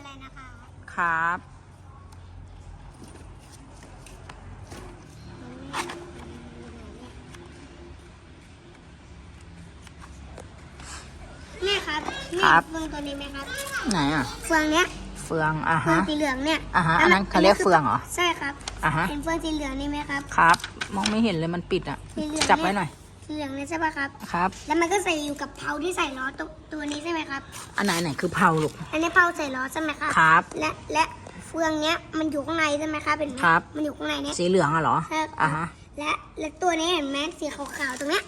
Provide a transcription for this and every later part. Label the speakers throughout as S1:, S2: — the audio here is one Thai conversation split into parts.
S1: อะไรนะคะ
S2: ครับ
S1: แม่ครับ
S2: ครับ
S1: เฟืองตัวนี้ไหมครับ
S2: ไหนอะ
S1: เฟืองเนี้ย
S2: เฟืองอะ
S1: เฟือง
S2: ฮะ
S1: สีเหลืองเนี่ย
S2: อะฮะ
S1: แล้ว
S2: อันนั้นเขาเรียกเฟืองเหรอ
S1: ใช่ครับ
S2: อะฮะ
S1: เห็นเฟืองสีเหลืองนี่ไหมครับ
S2: ครับ มองไม่เห็นเลยมันปิดอะ
S1: สีเหลือง
S2: จับไว้หน่อย
S1: สี เหลืองเนี่ยใช่ป่ะครับ
S2: ครับ
S1: แล้วมันก็ใส่อยู่กับเพาที่ใส่ล้อตัวตัวนี้ใช่ไหมครับ
S2: อันไหนไหนคือเผาลูก
S1: อันนี้เพาใส่ล้อใช่ไหมครับ
S2: ครับ
S1: และและเฟืองเนี้ยมันอยู่ข้างในใช่ไหมครับเป็นไหม
S2: ครับ
S1: มันอยู่ข้างในเนี้ย
S2: สีเหลืองอะเหรอ
S1: ครับ
S2: อะฮะ
S1: และและตัวนี้เห็นไหมสีขาวๆตรงเนี้ย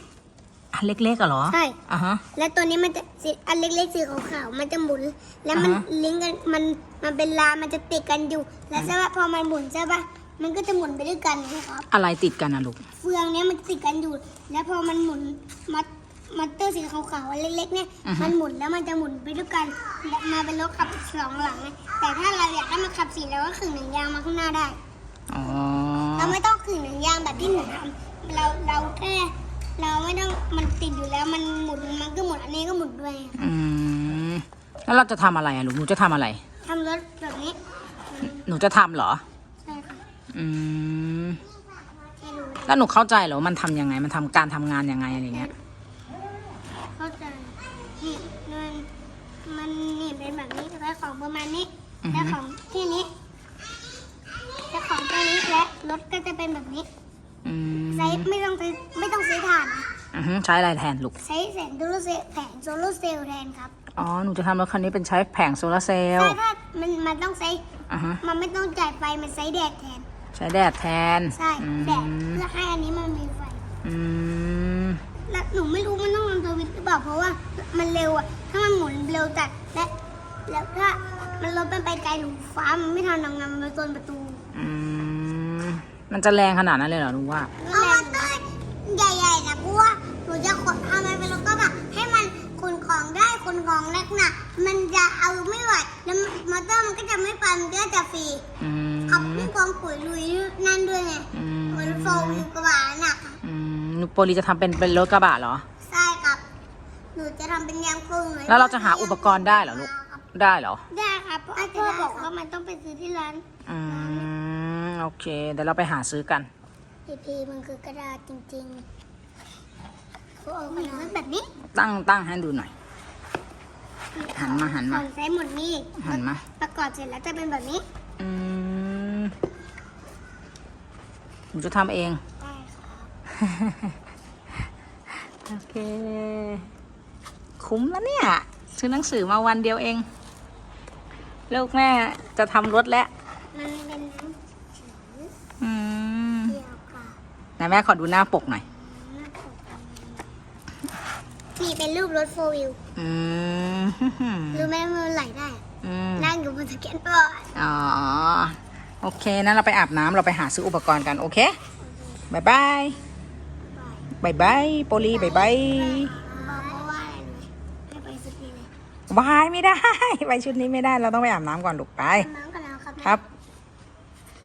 S2: อันเล็กๆอะเหรอ
S1: ใช่
S2: อะฮะ
S1: และตัวนี้มันจะสีอันเล็กๆสีขาวๆมันจะหมุน แล้วมัน
S2: อ่าฮะ
S1: ลิงก์กันมันมันเป็นลามันจะติดกันอยู่ แล้วใช่ปะพอมันหมุนใช่ปะ มันก็จะหมุนไปด้วยกันนะครับ
S2: อะไรติดกันอะลูก
S1: เฟืองเนี้ยมันติดกันอยู่ แล้วพอมันหมุนมัดมัตเตอร์สีขาวๆอันเล็กๆเนี่ย
S2: อือฮะ
S1: มันหมุนแล้วมันจะหมุนไปด้วยกันและมาเป็นรถขับสองหลังนะแต่ถ้าเราอยากให้มันขับสี่เราก็ขึงหนังยางมาข้างหน้าได้
S2: อ๋อ
S1: เราไม่ต้องขึงหนังยางแบบที่หนูทำเราเราแค่เราไม่ต้องมันติดอยู่แล้วมันหมุนมันก็หมุนอันนี้ก็หมุนด้วย
S2: อืมแล้วเราจะทำอะไรอะลูกหนูจะทำอะไร
S1: ทำรถแบบนี้
S2: หนูจะทำเหรอ
S1: ใช่ค่ะ
S2: อืม
S1: ให้ดู
S2: แล้วหนูเข้าใจเหรอว่ามันทำยังไง มันทำการทำงานยังไงอะไรเงี้ย
S1: เข้าใจนี่มันมันนี่เป็นแบบนี้แล้วของประมาณนี้
S2: อือฮึ
S1: แล้วของที่นี้ แล้วของตัวนี้และรถก็จะเป็นแบบนี้
S2: อืม
S1: ใช้ไม่ต้องซื้อไม่ต้องซื้อถ่านนะ
S2: อือฮึใช้อะไรแทนลูก
S1: ใช้แสงโซลาร์เซลล์แผงโซลาร์เซลล์แทนครับ
S2: อ๋อ หนูจะทำรถคันนี้เป็นใช้แผงโซลาร์เซล
S1: ใช่
S2: ล์
S1: ถ้ามันมันต้องใช้
S2: อะฮะ
S1: มันไม่ต้องจ่ายไฟมันใช้แดดแทน
S2: ใช้แดดแทน
S1: ใช่
S2: อื
S1: แดด
S2: ม
S1: เพื่อให้อันนี้มันมีไฟ
S2: อืม
S1: แล้วหนูไม่รู้มันต้องลงทวิตหรือเปล่าเพราะว่ามันเร็วอะถ้ามันหมุนเร็วจัดและแล้วถ้ามันรถมันไปไกลหนูฟ้ามันไม่ทันทำงานมันไปชนประตู
S2: อืมมันจะแรงขนาดนั้นเลยเหรอหนูว่า
S1: เอามอเตอร์ใหญ่ๆนะเพราะว่าหนูจะขนเอามันเป็นรถกระบะให้มันขนของได้ขนของหนักหนักๆมันจะเอาไม่ไหวแล้วมอเตอร์มันก็จะไม่ไปมันก็จะฟรี
S2: อืม
S1: ขับขึ้นก องปุ๋ยลุยนั่นด้วยไง
S2: อืม
S1: เหมือนโฟมอยู่กระบะหนักอะ
S2: อืมหนูโปรลีจะทำเป็นเป็นรถกระบะเหรอ
S1: ใช่ครับ หนูจะทำเป็นยางโฟม
S2: แล้วเราจะหาอุปกรณ์ได้เหรอลูกได้เหรอ
S1: ได้ครับเพราะพ่อบอกว่ามันต้องไปซื้อที่ร้าน
S2: อืม โอเค เดี๋ยวเราไปหาซื้อกัน
S1: พีพีมันคือกระดาษจริงๆเขาเอากระดาษแบบนี้
S2: ตั้งตั้งให้ดูหน่อย หันมาหัน
S1: ข
S2: มา
S1: องใช้หมดนี่
S2: หันมา
S1: ประกอบเสร็จแล้วจะเป็นแบบนี้
S2: อืม หนูจะทำเอง
S1: ได้ครับ
S2: โอเค คุ้มแล้วเนี่ย ซื้อหนังสือมาวันเดียวเอง ลูกแม่จะทำรถแล้ว
S1: มันเป็นน้ำจืด
S2: อืม
S1: เดียวค่ะ
S2: ไหนแม่ขอดูหน้าปกหน่อย
S1: นี่เป็นรูปรถโฟวิล
S2: อืม
S1: รู้ไหมว่ามันไหลได้
S2: อืม
S1: นั่งอยู่บนสเก็ตบอร์ด
S2: อ๋อ โอเคนั้นเราไปอาบน้ำเราไปหาซื้ออุปกรณ์กัน โอเคบายบายบายบายโปลีบายบาย
S1: บาะว่าย
S2: ไม่ได้ ไปชุดนี้ไม่ได้ เราต้องไปอาบน้ำก่อนลูกไป ครับ